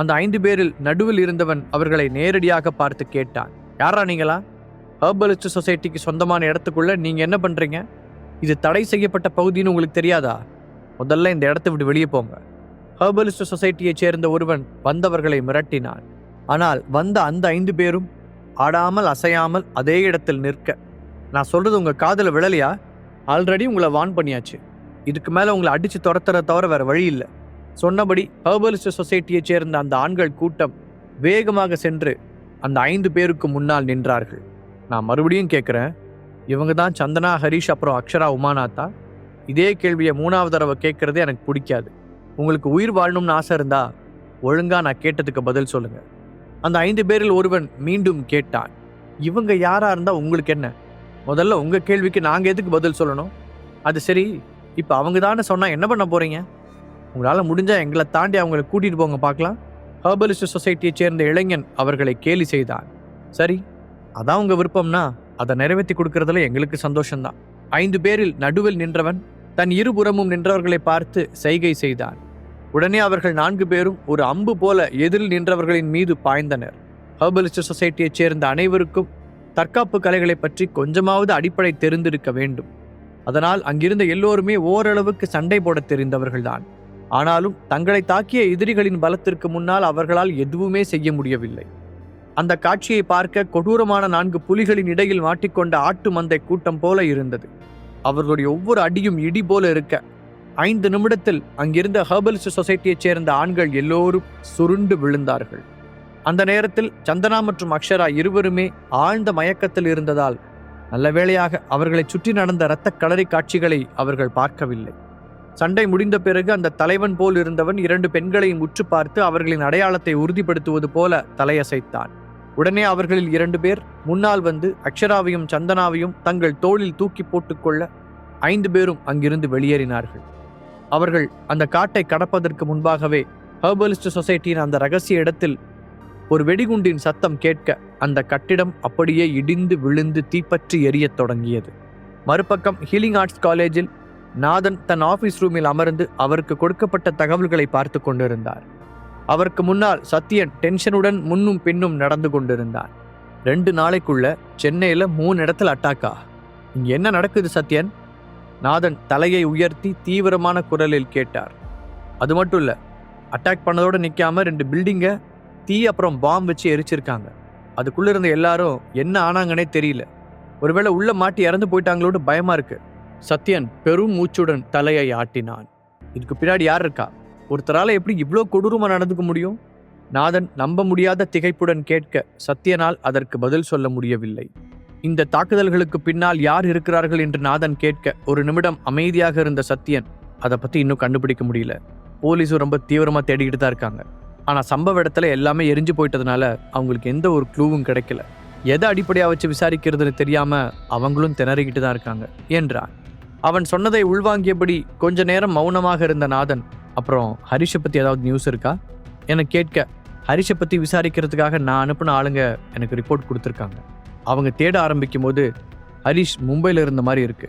அந்த ஐந்து பேரில் நடுவில் இருந்தவன் அவர்களை நேரடியாக பார்த்து கேட்டான். யாரா நீங்களா? ஹர்பலிஸ்ட் சொசைட்டிக்கு சொந்தமான இடத்துக்குள்ள நீங்க என்ன பண்றீங்க? இது தடை செய்யப்பட்ட பகுதின்னு உங்களுக்கு தெரியாதா? முதல்ல இந்த இடத்தை விட்டு வெளியே போங்க. ஹர்பலிஸ்ட் சொசைட்டியைச் சேர்ந்த ஒருவன் வந்தவர்களை மிரட்டினான். ஆனால் வந்த அந்த ஐந்து பேரும் ஆடாமல் அசையாமல் அதே இடத்தில் நிற்க நான் சொல்றது உங்க காதில் விழலையா? ஆல்ரெடி உங்களை வான் பண்ணியாச்சு. இதுக்கு மேலே உங்களை அடித்து துரத்துற தவிர வேற வழி இல்லை. சொன்னபடி ஹர்பலிஸ்ட் சொசைட்டியைச் சேர்ந்த அந்த ஆண்கள் கூட்டம் வேகமாக சென்று அந்த ஐந்து பேருக்கு முன்னால் நின்றார்கள். நான் மறுபடியும் கேட்குறேன் இவங்க தான் சந்தனா ஹரிஷ் அப்புறம் அக்ஷரா உமானாத்தா இதே கேள்வியை மூணாவது தடவை கேட்குறதே எனக்கு பிடிக்காது. உங்களுக்கு உயிர் வாழணும்னு ஆசை இருந்தா ஒழுங்கா நான் கேட்டதுக்கு பதில் சொல்லுங்க. அந்த ஐந்து பேரில் ஒருவன் மீண்டும் கேட்டான் இவங்க யாரா இருந்தா உங்களுக்கு என்ன? முதல்ல உங்க கேள்விக்கு நாங்க எதுக்கு பதில் சொல்லணும்? அது சரி இப்போ அவங்க தானே சொன்னா என்ன பண்ண போறீங்க? உங்களால் முடிஞ்சால் எங்களை தாண்டி அவங்களை கூட்டிட்டு போங்க பார்க்கலாம். ஹர்பலிஸ்ட் சொசைட்டியைச் சேர்ந்த இளைஞன் அவர்களை கேலி செய்தான். சரி அதான் உங்கள் விருப்பம்னா அதை நிறைவேற்றி கொடுக்கறதுல எங்களுக்கு சந்தோஷம்தான். ஐந்து பேரில் நடுவில் நின்றவன் தன் இருபுறமும் நின்றவர்களை பார்த்து செய்கை செய்தான். உடனே அவர்கள் நான்கு பேரும் ஒரு அம்பு போல எதிரில் நின்றவர்களின் மீது பாய்ந்தனர். ஹர்பலிஸ்ட் சொசைட்டியைச் சேர்ந்த அனைவருக்கும் தற்காப்பு கலைகளை பற்றி கொஞ்சமாவது அடிப்படை தெரிந்திருக்க வேண்டும். அதனால் அங்கிருந்த எல்லோருமே ஓரளவுக்கு சண்டை போட தெரிந்தவர்கள்தான். ஆனாலும் தங்களை தாக்கிய எதிரிகளின் பலத்திற்கு முன்னால் அவர்களால் எதுவுமே செய்ய முடியவில்லை. அந்த காட்சியை பார்க்க கொடூரமான நான்கு புலிகளின் இடையில் மாட்டிக்கொண்ட ஆட்டு மந்தை கூட்டம் போல இருந்தது. அவர்களுடைய ஒவ்வொரு அடியும் இடி போல இருக்க. ஐந்து நிமிடத்தில் அங்கிருந்த ஹர்பல்ஸ் சொசைட்டியைச் சேர்ந்த ஆண்கள் எல்லோரும் சுருண்டு விழுந்தார்கள். அந்த நேரத்தில் சந்தனா மற்றும் அக்ஷரா இருவருமே ஆழ்ந்த மயக்கத்தில் இருந்ததால் நல்ல வேளையாக அவர்களை சுற்றி நடந்த இரத்த களரி காட்சிகளை அவர்கள் பார்க்கவில்லை. சண்டை முடிந்த பிறகு அந்த தலைவன் போல் இருந்தவன் இரண்டு பெண்களையும் உற்று பார்த்து அவர்களின் அடையாளத்தை உறுதிப்படுத்துவது போல தலையசைத்தான். உடனே அவர்களில் இரண்டு பேர் முன்னால் வந்து அக்ஷராவையும் சந்தனாவையும் தங்கள் தோளில் தூக்கி போட்டுக்கொள்ள ஐந்து பேரும் அங்கிருந்து வெளியேறினார்கள். அவர்கள் அந்த காட்டை கடப்பதற்கு முன்பாகவே ஹர்பலிஸ்ட் சொசைட்டியின் அந்த ரகசிய இடத்தில் ஒரு வெடிகுண்டின் சத்தம் கேட்க அந்த கட்டிடம் அப்படியே இடிந்து விழுந்து தீப்பற்றி எரியத் தொடங்கியது. மறுபக்கம் ஹீலிங் ஆர்ட்ஸ் காலேஜில் நாதன் தன் ஆபீஸ் ரூமில் அமர்ந்து அவருக்கு கொடுக்கப்பட்ட தகவல்களை பார்த்து கொண்டிருந்தார். அவருக்கு முன்னால் சத்யன் டென்ஷனுடன் முன்னும் பின்னும் நடந்து கொண்டிருந்தான் ரெண்டு நாளைக்குள்ள சென்னையில் மூணு இடத்துல அட்டாக்கா இங்கே என்ன நடக்குது சத்யன்? நாதன் தலையை உயர்த்தி தீவிரமான குரலில் கேட்டார். அது மட்டும் இல்லை அட்டாக் பண்ணதோடு நிற்காம ரெண்டு பில்டிங்கை தீ அப்புறம் பாம் வச்சு எரிச்சிருக்காங்க. அதுக்குள்ளே இருந்த எல்லாரும் என்ன ஆனாங்கன்னே தெரியல. ஒருவேளை உள்ள மாட்டி இறந்து போயிட்டாங்களோடு பயமா இருக்குது சத்யன் பெரும் மூச்சுடன் தலையை ஆட்டினான். இதுக்கு பின்னாடி யார் இருக்கா? ஒருத்தரால எப்படி இவ்வளோ கொடூரமாக நடந்துக்க முடியும்? நாதன் நம்ப முடியாத திகைப்புடன் கேட்க சத்யனால் அதற்கு பதில் சொல்ல முடியவில்லை. இந்த தாக்குதல்களுக்கு பின்னால் யார் இருக்கிறார்கள் என்று நாதன் கேட்க ஒரு நிமிடம் அமைதியாக இருந்த சத்யன் அதை பத்தி இன்னும் கண்டுபிடிக்க முடியல. போலீஸும் ரொம்ப தீவிரமா தேடிக்கிட்டு தான் இருக்காங்க. ஆனா சம்பவ இடத்துல எல்லாமே எரிஞ்சு போயிட்டதுனால அவங்களுக்கு எந்த ஒரு க்ளூவும் கிடைக்கல. எதை அடிப்படையாக வச்சு விசாரிக்கிறதுன்னு தெரியாம அவங்களும் திணறிக்கிட்டு தான் இருக்காங்க என்றான். அவன் சொன்னதை உள்வாங்கியபடி கொஞ்ச நேரம் மௌனமாக இருந்த நாதன் அப்புறம் ஹரிஷை பற்றி ஏதாவது நியூஸ் இருக்கா? என கேட்க ஹரிஷை பற்றி விசாரிக்கிறதுக்காக நான் அனுப்பின ஆளுங்க எனக்கு ரிப்போர்ட் கொடுத்துருக்காங்க. அவங்க தேட ஆரம்பிக்கும் போது ஹரிஷ் மும்பையில் இருந்த மாதிரி இருக்கு.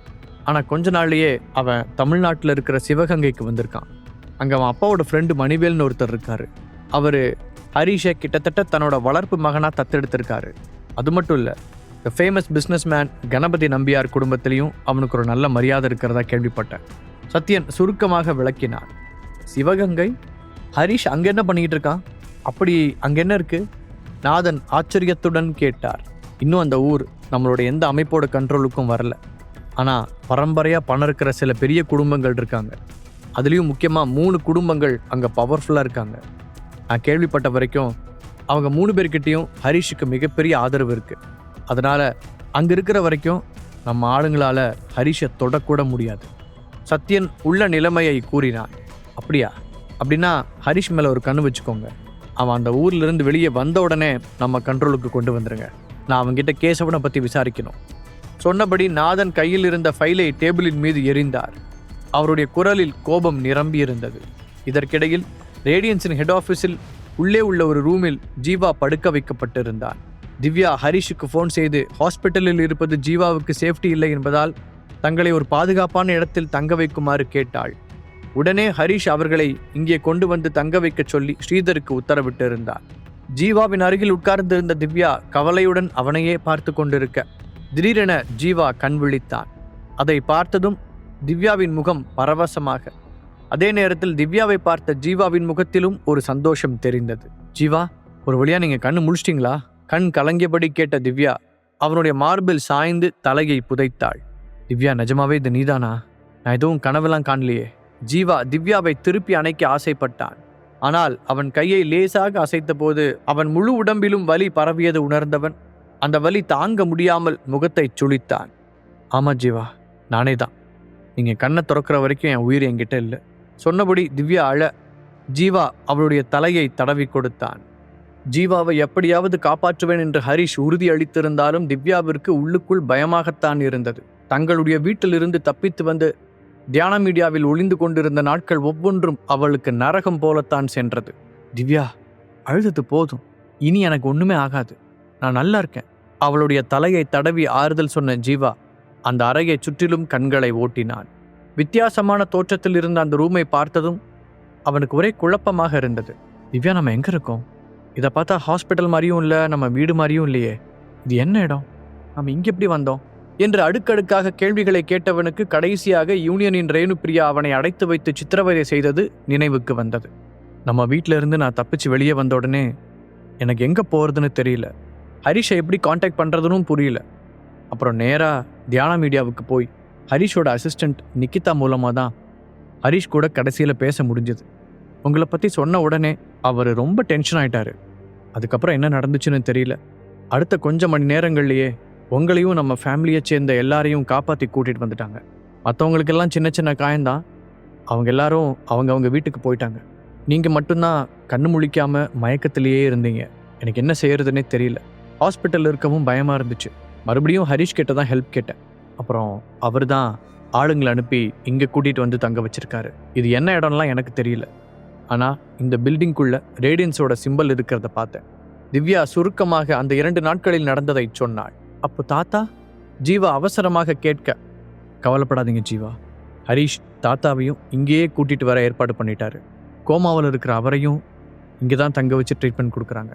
ஆனால் கொஞ்ச நாள்லேயே அவன் தமிழ்நாட்டில் இருக்கிற சிவகங்கைக்கு வந்திருக்கான். அங்கே அவன் அப்பாவோட ஃப்ரெண்டு மணிவேல்னு ஒருத்தர் இருக்காரு. அவர் ஹரிஷை கிட்டத்தட்ட தன்னோட வளர்ப்பு மகனாக தத்தெடுத்திருக்காரு. அது மட்டும் இல்லை the famous businessman Ganapathi Nambiar குடும்பத்திலையும் அவனுக்கு ஒரு நல்ல மரியாதை இருக்கிறதா கேள்விப்பட்டேன். சத்யன் சுருக்கமாக விளக்கினான் சிவகங்கை? ஹரிஷ் அங்கே என்ன பண்ணிக்கிட்டு இருக்கான் அப்படி அங்கே என்ன இருக்கு? நாதன் ஆச்சரியத்துடன் கேட்டார். இன்னும் அந்த ஊர் நம்மளோட எந்த அமைப்போட கண்ட்ரோலுக்கும் வரல. ஆனால் பரம்பரையாக பணம் இருக்கிற சில பெரிய குடும்பங்கள் இருக்காங்க. அதுலேயும் முக்கியமாக மூணு குடும்பங்கள் அங்கே பவர்ஃபுல்லாக இருக்காங்க. நான் கேள்விப்பட்ட வரைக்கும் அவங்க மூணு பேர்கிட்டையும் ஹரிஷுக்கு மிகப்பெரிய ஆதரவு இருக்குது அதனால் அங்கே இருக்கிற வரைக்கும் நம்ம ஆளுங்களால் ஹரிஷை தொடக்கூட முடியாது. சத்யன் உள்ள நிலைமையை கூறினான். அப்படியா? அப்படின்னா ஹரிஷ் மேலே ஒரு கண்ணு வச்சுக்கோங்க. அவன் அந்த ஊர்லேருந்து வெளியே வந்த உடனே நம்ம கண்ட்ரோலுக்கு கொண்டு வந்துடுங்க நான் அவன்கிட்ட கேசவனை பற்றி விசாரிக்கணும். சொன்னபடி நாதன் கையில் இருந்த ஃபைலை டேபிளின் மீது எரிந்தார் அவருடைய குரலில் கோபம் நிரம்பி இருந்தது. இதற்கிடையில் ரேடியன்ஸின் ஹெட் ஆஃபீஸில் உள்ளே உள்ள ஒரு ரூமில் ஜீவா படுக்க வைக்கப்பட்டிருந்தான். திவ்யா ஹரிஷுக்கு ஃபோன் செய்து ஹாஸ்பிட்டலில் இருப்பது ஜீவாவுக்கு சேஃப்டி இல்லை என்பதால் தங்களை ஒரு பாதுகாப்பான இடத்தில் தங்க வைக்குமாறு கேட்டாள். உடனே ஹரிஷ் அவர்களை இங்கே கொண்டு வந்து தங்க வைக்கச் சொல்லி ஸ்ரீதருக்கு உத்தரவிட்டிருந்தார். ஜீவாவின் அருகில் உட்கார்ந்திருந்த திவ்யா கவலையுடன் அவனையே பார்த்து கொண்டிருக்க திடீரென ஜீவா கண் விழித்தான். அதை பார்த்ததும் திவ்யாவின் முகம் பரவசமாக அதே நேரத்தில் திவ்யாவை பார்த்த ஜீவாவின் முகத்திலும் ஒரு சந்தோஷம் தெரிந்தது. ஜீவா ஒரு வழியா நீங்க கண்ணு முழிச்சிட்டீங்களா? கண் கலங்கியபடி கேட்ட திவ்யா அவனுடைய மார்பில் சாய்ந்து தலையை புதைத்தாள். திவ்யா நிஜமாவே இது நீதானா? நான் எதுவும் கனவெல்லாம் காணலையே. ஜீவா திவ்யாவை திருப்பி அணைக்க ஆசைப்பட்டான். ஆனால் அவன் கையை லேசாக அசைத்தபோது அவன் முழு உடம்பிலும் வலி பரவியது உணர்ந்தவன். அந்த வலி தாங்க முடியாமல் முகத்தை சுளித்தான் ஆமா ஜீவா நானே தான். நீங்க கண்ணை திறக்கிற வரைக்கும் என் உயிர் என்கிட்ட இல்லை. சொன்னபடி திவ்யா அழ ஜீவா அவளுடைய தலையை தடவி கொடுத்தான். ஜீவாவை எப்படியாவது காப்பாற்றுவேன் என்று ஹரிஷ் உறுதி அளித்திருந்தாலும் திவ்யாவிற்கு உள்ளுக்குள் பயமாகத்தான் இருந்தது. தங்களுடைய வீட்டிலிருந்து தப்பித்து வந்து தியான மீடியாவில் ஒளிந்து கொண்டிருந்த நாட்கள் ஒவ்வொன்றும் அவளுக்கு நரகம் போலத்தான் சென்றது. திவ்யா அழுதது போதும். இனி எனக்கு ஒண்ணுமே ஆகாது. நான் நல்லா இருக்கேன். அவளுடைய தலையை தடவி ஆறுதல் சொன்ன ஜீவா அந்த அறையை சுற்றிலும் கண்களை ஓட்டினான் வித்தியாசமான தோற்றத்தில் இருந்த அந்த ரூமை பார்த்ததும் அவனுக்கு ஒரே குழப்பமாக இருந்தது. திவ்யா நம்ம எங்க இருக்கோம்? இதை பார்த்தா ஹாஸ்பிட்டல் மாதிரியும் இல்லை நம்ம வீடு மாதிரியும் இல்லையே. இது என்ன இடம்? நம்ம இங்கே எப்படி வந்தோம்? என்று அடுக்கடுக்காக கேள்விகளை கேட்டவனுக்கு கடைசியாக யூனியனின் ரேணுபிரியா அவனை அடைத்து வைத்து சித்திரவதை செய்தது நினைவுக்கு வந்தது. நம்ம வீட்டிலிருந்து இருந்து நான் தப்பிச்சு வெளியே வந்த உடனே எனக்கு எங்கே போகிறதுன்னு தெரியல. ஹரிஷை எப்படி காண்டாக்ட் பண்ணுறதுன்னு புரியல. அப்புறம் நேராக தியான மீடியாவுக்கு போய் ஹரிஷோட அசிஸ்டண்ட் நிக்கிதா மூலமாக தான் ஹரிஷ் கூட கடைசியில் பேச முடிஞ்சது. உங்களை பற்றி சொன்ன உடனே அவர் ரொம்ப டென்ஷன் ஆயிட்டாரு. அதுக்கப்புறம் என்ன நடந்துச்சுன்னு தெரியல. அடுத்த கொஞ்சம் மணி நேரங்கள்லேயே உங்களையும் நம்ம ஃபேமிலியை சேர்ந்த எல்லாரையும் காப்பாற்றி கூட்டிகிட்டு வந்துட்டாங்க. மற்றவங்களுக்கெல்லாம் சின்ன சின்ன காயந்தான் அவங்க எல்லாரும் அவங்க அவங்க வீட்டுக்கு போயிட்டாங்க. நீங்கள் மட்டும்தான் கண்ணு முழிக்காமல் மயக்கத்திலேயே இருந்தீங்க. எனக்கு என்ன செய்கிறதுனே தெரியல. ஹாஸ்பிட்டலில் இருக்கவும் பயமாக இருந்துச்சு. மறுபடியும் ஹரிஷ் கிட்ட தான் ஹெல்ப் கேட்டேன். அப்புறம் அவர் தான் ஆளுங்களை அனுப்பி இங்கே கூட்டிகிட்டு வந்து தங்க வச்சுருக்காரு. இது என்ன இடம்லாம் எனக்கு தெரியல. ஆனால் இந்த பில்டிங்குள்ள ரேடியன்ஸோட சிம்பல் இருக்கிறத பார்த்தேன். திவ்யா சுருக்கமாக அந்த இரண்டு நாட்களில் நடந்ததை சொன்னாள். அப்போ தாத்தா? ஜீவா அவசரமாக கேட்க கவலைப்படாதீங்க ஜீவா. ஹரிஷ் தாத்தாவையும் இங்கேயே கூட்டிகிட்டு வர ஏற்பாடு பண்ணிட்டாரு. கோமாவில் இருக்கிற அவரையும் இங்கே தான் தங்க வச்சு ட்ரீட்மெண்ட் கொடுக்குறாங்க.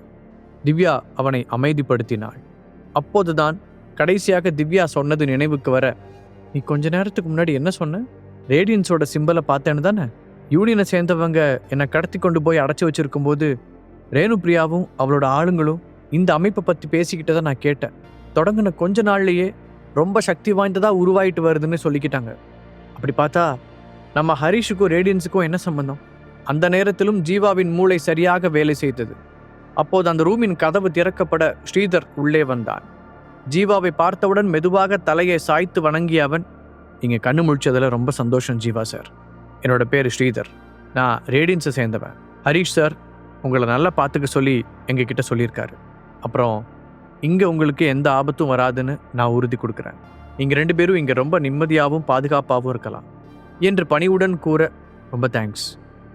திவ்யா அவனை அமைதிப்படுத்தினாள். அப்போது தான் கடைசியாக திவ்யா சொன்னது நினைவுக்கு வர நீ கொஞ்ச நேரத்துக்கு முன்னாடி என்ன சொன்ன? ரேடியன்ஸோட சிம்பலை பார்த்தேன்னு தானே? யூனியனை சேர்ந்தவங்க என்னை கடத்தி கொண்டு போய் அடைச்சி வச்சிருக்கும் போது ரேணு பிரியாவும் அவளோட ஆளுங்களும் இந்த அமைப்பை பற்றி பேசிக்கிட்டு தான் நான் கேட்டேன். தொடங்கின கொஞ்ச நாள்லேயே ரொம்ப சக்தி வாய்ந்ததாக உருவாயிட்டு வருதுன்னு சொல்லிக்கிட்டாங்க. அப்படி பார்த்தா நம்ம ஹரிஷுக்கும் ரேடியன்ஸுக்கும் என்ன சம்பந்தம்? அந்த நேரத்திலும் ஜீவாவின் மூளை சரியாக வேலை செய்தது. அப்போது அந்த ரூமின் கதவு திறக்கப்பட ஸ்ரீதர் உள்ளே வந்தான். ஜீவாவை பார்த்தவுடன் மெதுவாக தலையை சாய்த்து வணங்கிய அவன் நீங்கள் கண்ணு முழிச்சதில் ரொம்ப சந்தோஷம் ஜீவா சார். என்னோட பேர் ஸ்ரீதர். நான் ரேடியன்ஸை சேர்ந்தவன். ஹரீஷ் சார் உங்களை நல்லா பார்த்துக்க சொல்லி எங்ககிட்ட சொல்லியிருக்காரு. அப்புறம் இங்கே உங்களுக்கு எந்த ஆபத்தும் வராதுன்னு நான் உறுதி கொடுக்குறேன். நீங்கள் ரெண்டு பேரும் இங்கே ரொம்ப நிம்மதியாகவும் பாதுகாப்பாகவும் இருக்கலாம். என்று பணிவுடன் கூற ரொம்ப தேங்க்ஸ்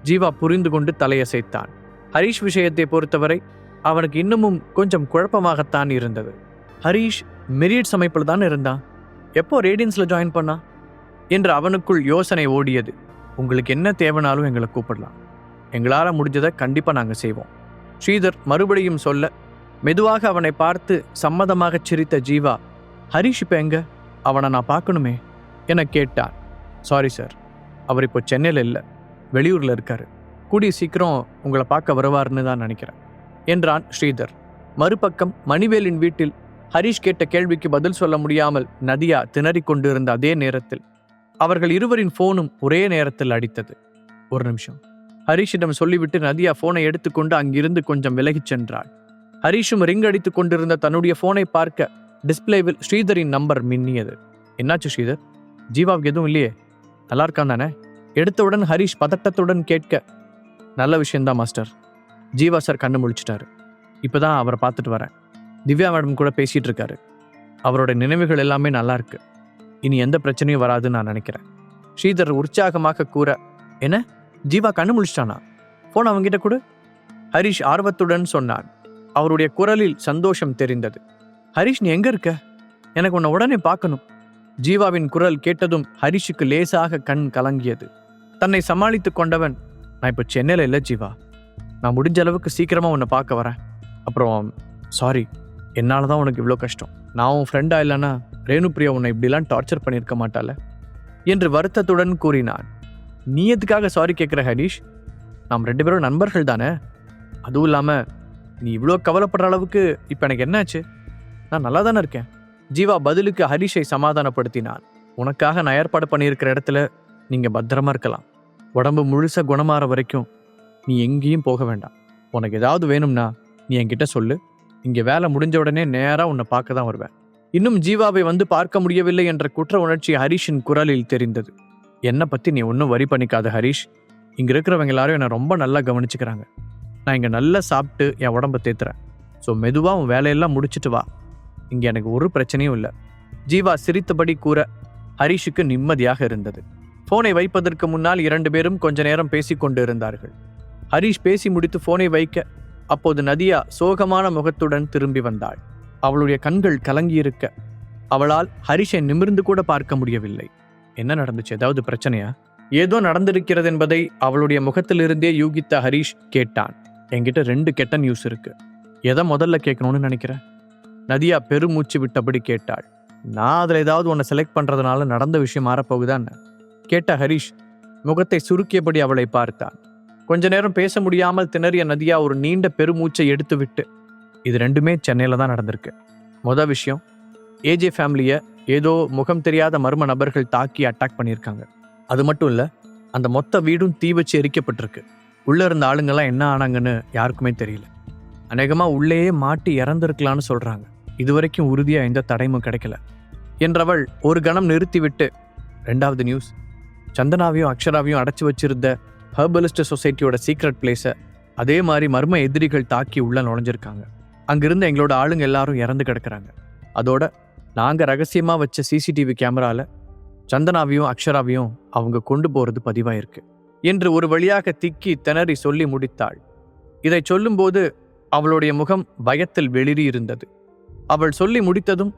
ஜீவா புரிந்து கொண்டு தலையசைத்தான். ஹரீஷ் விஷயத்தை பொறுத்தவரை அவனுக்கு இன்னமும் கொஞ்சம் குழப்பமாகத்தான் இருந்தது. ஹரீஷ் மெரிட் அமைப்பில் தான் இருந்தான்? எப்போ ரேடியன்ஸில் ஜாயின் பண்ணா? என்று அவனுக்குள் யோசனை ஓடியது. உங்களுக்கு என்ன தேவைனாலும் எங்களை கூப்பிடலாம். எங்களால் முடிஞ்சதை கண்டிப்பாக நாங்கள் செய்வோம். ஸ்ரீதர் மறுபடியும் சொல்ல மெதுவாக அவனை பார்த்து சம்மதமாகச் சிரித்த ஜீவா ஹரிஷ் இப்போ எங்க? அவனை நான் பார்க்கணுமே என கேட்டான் சாரி சார் அவர் இப்போ சென்னையில் இல்லை. வெளியூரில் இருக்காரு. கூடிய சீக்கிரம் உங்களை பார்க்க வருவார்னு தான் நினைக்கிறேன் என்றான் ஸ்ரீதர். மறுபக்கம் மணிவேலின் வீட்டில் ஹரிஷ் கேட்ட கேள்விக்கு பதில் சொல்ல முடியாமல் நதியா திணறிக் கொண்டிருந்த அதே நேரத்தில் அவர்கள் இருவரின் போனும் ஒரே நேரத்தில் அடித்தது. ஒரு நிமிஷம். ஹரிஷிடம் சொல்லிவிட்டு நதியா போனை எடுத்துக்கொண்டு அங்கிருந்து கொஞ்சம் விலகிச் சென்றாள். ஹரிஷும் ரிங் அடித்துக் கொண்டிருந்த தன்னுடைய போனை பார்க்க டிஸ்பிளேவில் ஸ்ரீதரின் நம்பர் மின்னியது. என்னாச்சு ஸ்ரீதர்? ஜீவாவுக்கு எதுவும் இல்லையே? நல்லா இருக்கான் தானே? எடுத்தவுடன் ஹரிஷ் பதட்டத்துடன் கேட்க நல்ல விஷயம்தான் மாஸ்டர். ஜீவா சார் கண்ணு முழிச்சிட்டாரு. இப்பதான் அவரை பார்த்துட்டு வரேன். திவ்யா மேடம் கூட பேசிகிட்டு இருக்காரு. அவரோட நினைவுகள் எல்லாமே நல்லா இருக்குது இனி எந்த பிரச்சனையும் வராதுன்னு நான் நினைக்கிறேன். ஸ்ரீதர் உற்சாகமாக கூற என்ன? ஜீவா கண்ணு முழிச்சிட்டானா? போன் அவங்கிட்ட கொடு. ஹரிஷ் ஆர்வத்துடன் சொன்னான். அவருடைய குரலில் சந்தோஷம் தெரிந்தது. ஹரிஷ் நீ எங்க இருக்க? எனக்கு உன்னை உடனே பார்க்கணும். ஜீவாவின் குரல் கேட்டதும் ஹரிஷுக்கு லேசாக கண் கலங்கியது. தன்னை சமாளித்து கொண்டவன் நான் இப்போ சென்னையில் இல்லை ஜீவா. நான் முடிஞ்ச அளவுக்கு சீக்கிரமாக உன்னை பார்க்க வரேன். அப்புறம் சாரி என்னால் தான் உனக்கு இவ்வளோ கஷ்டம். நான் உன் ஃப்ரெண்டாக இல்லைன்னா ரேணுப்ரியா உன்னை இப்படிலாம் டார்ச்சர் பண்ணியிருக்க மாட்டால என்று வருத்தத்துடன் கூறினான். நீ எதுக்காக சாரி கேட்குற ஹரிஷ்? நாம் ரெண்டு பேரும் நண்பர்கள் தானே? அதுவும் இல்லாமல் நீ இவ்வளோ கவலைப்படுற அளவுக்கு இப்போ எனக்கு என்னாச்சு? நான் நல்லா தானே இருக்கேன். ஜீவா பதிலுக்கு ஹரிஷை சமாதானப்படுத்தினான். உனக்காக நான் ஏற்பாடு பண்ணியிருக்கிற இடத்துல நீங்கள் பத்திரமா இருக்கலாம். உடம்பு முழுசாக குணமாற வரைக்கும் நீ எங்கேயும் போக வேண்டாம். உனக்கு ஏதாவது வேணும்னா நீ என்கிட்ட சொல்லு. இங்கே வேலை முடிஞ்ச உடனே நேராக உன்னை பார்க்க தான் வருவேன். இன்னும் ஜீவாவை வந்து பார்க்க முடியவில்லை என்ற குற்ற உணர்ச்சி ஹரிஷின் குரலில் தெரிந்தது. என்னை பற்றி நீ ஒன்றும் வரி பண்ணிக்காத ஹரிஷ். இங்கே இருக்கிறவங்க எல்லாரும் என்னை ரொம்ப நல்லா கவனிச்சுக்கிறாங்க. நான் இங்கே நல்லா சாப்பிட்டு என் உடம்ப தேத்துறேன். ஸோ மெதுவாக உன் வேலையெல்லாம் முடிச்சிட்டு வா. இங்கே எனக்கு ஒரு பிரச்சனையும் இல்லை. ஜீவா சிரித்தபடி கூற ஹரிஷுக்கு நிம்மதியாக இருந்தது. ஃபோனை வைப்பதற்கு முன்னால் இரண்டு பேரும் கொஞ்ச நேரம் பேசிக்கொண்டு இருந்தார்கள். ஹரிஷ் பேசி முடித்து ஃபோனை வைக்க அப்போது நதியா சோகமான முகத்துடன் திரும்பி வந்தாள். அவளுடைய கண்கள் கலங்கியிருக்க. அவளால் ஹரிஷை நிமிர்ந்து கூட பார்க்க முடியவில்லை. என்ன நடந்துச்சு? ஏதாவது பிரச்சனையா? ஏதோ நடந்திருக்கிறது என்பதை அவளுடைய முகத்திலிருந்தே யூகித்த ஹரிஷ் கேட்டான். என்கிட்ட ரெண்டு கெட்ட நியூஸ் இருக்கு. எதை முதல்ல கேட்கணும்னு நினைக்கிறேன் நதியா பெருமூச்சு விட்டபடி கேட்டாள். நான் அதில் ஏதாவது உன்னை செலக்ட் பண்ணுறதுனால நடந்த விஷயம் மாறப்போகுதான்னு. கேட்ட ஹரிஷ் முகத்தை சுருக்கியபடி அவளை பார்த்தான். கொஞ்ச நேரம் பேச முடியாமல் திணறிய நதியா ஒரு நீண்ட பெருமூச்சை எடுத்துவிட்டு இது ரெண்டுமே சென்னையில் தான் நடந்திருக்கு. மொதல் விஷயம் ஏஜே ஃபேமிலியை ஏதோ முகம் தெரியாத மர்ம நபர்கள் தாக்கி அட்டாக் பண்ணியிருக்காங்க. அது மட்டும் இல்லை அந்த மொத்த வீடும் தீ வச்சு எரிக்கப்பட்டிருக்கு. உள்ளே இருந்த ஆளுங்கெல்லாம் என்ன ஆனாங்கன்னு யாருக்குமே தெரியல. அநேகமாக உள்ளேயே மாட்டி இறந்துருக்கலான்னு சொல்கிறாங்க இதுவரைக்கும் உறுதியாக எந்த தடையும் கிடைக்கல. என்றவள் ஒரு கணம் நிறுத்திவிட்டு ரெண்டாவது நியூஸ் சந்தனாவையும் அக்ஷராவையும் அடைச்சி வச்சிருந்த ஹெர்பலிஸ்ட் சொசைட்டியோட சீக்ரெட் பிளேஸை அதே மாதிரி மர்ம எதிரிகள் தாக்கி உள்ள நுழைஞ்சிருக்காங்க. அங்கிருந்து எங்களோட ஆளுங்க எல்லாரும் இறந்து கிடக்குறாங்க. அதோட நாங்கள் ரகசியமாக வச்ச சிசிடிவி கேமரால சந்தனாவையும் அக்ஷராவையும் அவங்க கொண்டு போறது பதிவாயிருக்கு. என்று ஒரு வழியாக திக்கி திணறி சொல்லி முடித்தாள். இதை சொல்லும்போது அவளுடைய முகம் பயத்தில் வெளிரி இருந்தது. அவள் சொல்லி முடித்ததும்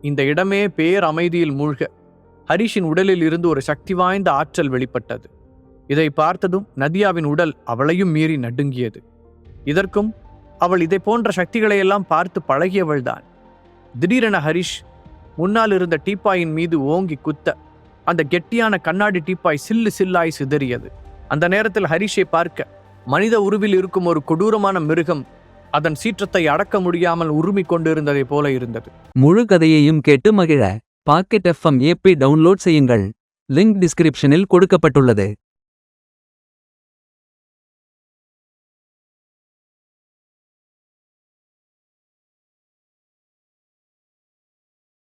இந்த இடமே பேர் அமைதியில் மூழ்க. ஹரிஷின் உடலில் இருந்து ஒரு சக்தி வாய்ந்த ஆற்றல் வெளிப்பட்டது. இதை பார்த்ததும் நதியாவின் உடல் அவளையும் மீறி நடுங்கியது. இதற்கும் அவள் இதை போன்ற சக்திகளையெல்லாம் பார்த்து பழகியவள்தான். திடீரென ஹரிஷ் முன்னால் இருந்த டீப்பாயின் மீது ஓங்கி குத்த அந்த கெட்டியான கண்ணாடி டீப்பாய் சில்லு சில்லாய் சிதறியது. அந்த நேரத்தில் ஹரிஷை பார்க்க மனித உருவில் இருக்கும் ஒரு கொடூரமான மிருகம் அதன் சீற்றத்தை அடக்க முடியாமல் உருமிக் கொண்டிருந்ததைப் போல இருந்தது. முழு கதையையும் கேட்டு மகிழ. பாக்கெட் எஃப்எம் ஏபி டவுன்லோட் செய்யுங்கள். லிங்க் டிஸ்கிரிப்ஷனில் கொடுக்கப்பட்டுள்ளது.